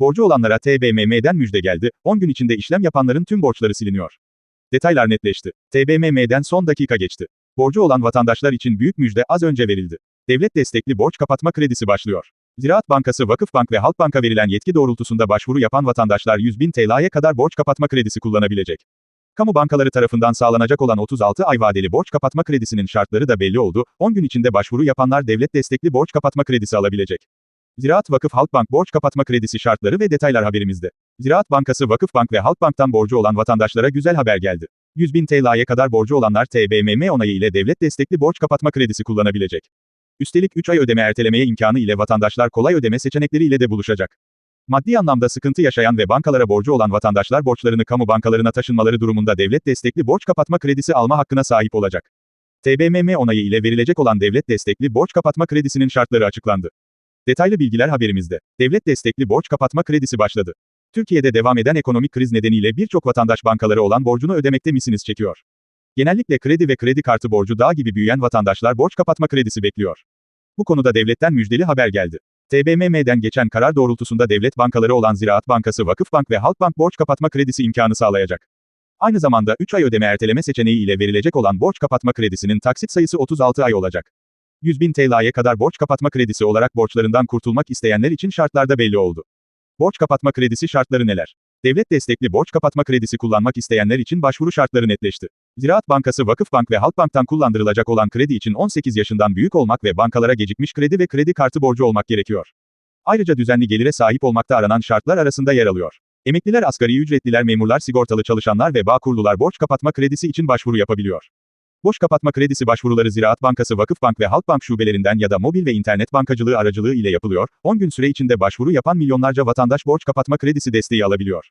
Borcu olanlara TBMM'den müjde geldi, 10 gün içinde işlem yapanların tüm borçları siliniyor. Detaylar netleşti. TBMM'den son dakika geçti. Borcu olan vatandaşlar için büyük müjde az önce verildi. Devlet destekli borç kapatma kredisi başlıyor. Ziraat Bankası, Vakıfbank ve Halkbank'a verilen yetki doğrultusunda başvuru yapan vatandaşlar 100 bin TL'ye kadar borç kapatma kredisi kullanabilecek. Kamu bankaları tarafından sağlanacak olan 36 ay vadeli borç kapatma kredisinin şartları da belli oldu. 10 gün içinde başvuru yapanlar devlet destekli borç kapatma kredisi alabilecek. Ziraat Vakıf Halkbank borç kapatma kredisi şartları ve detaylar haberimizde. Ziraat Bankası, Vakıfbank ve Halkbank'tan borcu olan vatandaşlara güzel haber geldi. 100 bin TL'ye kadar borcu olanlar TBMM onayı ile devlet destekli borç kapatma kredisi kullanabilecek. Üstelik 3 ay ödeme ertelemeye imkanı ile vatandaşlar kolay ödeme seçenekleri ile de buluşacak. Maddi anlamda sıkıntı yaşayan ve bankalara borcu olan vatandaşlar borçlarını kamu bankalarına taşınmaları durumunda devlet destekli borç kapatma kredisi alma hakkına sahip olacak. TBMM onayı ile verilecek olan devlet destekli borç kapatma kredisinin şartları açıklandı. Detaylı bilgiler haberimizde. Devlet destekli borç kapatma kredisi başladı. Türkiye'de devam eden ekonomik kriz nedeniyle birçok vatandaş bankaları olan borcunu ödemekte misiniz çekiyor. Genellikle kredi ve kredi kartı borcu dağ gibi büyüyen vatandaşlar borç kapatma kredisi bekliyor. Bu konuda devletten müjdeli haber geldi. TBMM'den geçen karar doğrultusunda devlet bankaları olan Ziraat Bankası, Vakıfbank ve Halkbank borç kapatma kredisi imkanı sağlayacak. Aynı zamanda 3 ay ödeme erteleme seçeneği ile verilecek olan borç kapatma kredisinin taksit sayısı 36 ay olacak. 100 bin TL'ye kadar borç kapatma kredisi olarak borçlarından kurtulmak isteyenler için şartlarda belli oldu. Borç kapatma kredisi şartları neler? Devlet destekli borç kapatma kredisi kullanmak isteyenler için başvuru şartları netleşti. Ziraat Bankası, Vakıfbank ve Halkbank'tan kullandırılacak olan kredi için 18 yaşından büyük olmak ve bankalara gecikmiş kredi ve kredi kartı borcu olmak gerekiyor. Ayrıca düzenli gelire sahip olmakta aranan şartlar arasında yer alıyor. Emekliler, asgari ücretliler, memurlar, sigortalı çalışanlar ve bağkurlular borç kapatma kredisi için başvuru yapabiliyor. Borç kapatma kredisi başvuruları Ziraat Bankası, Vakıfbank ve Halkbank şubelerinden ya da mobil ve internet bankacılığı aracılığı ile yapılıyor. 10 gün süre içinde başvuru yapan milyonlarca vatandaş borç kapatma kredisi desteği alabiliyor.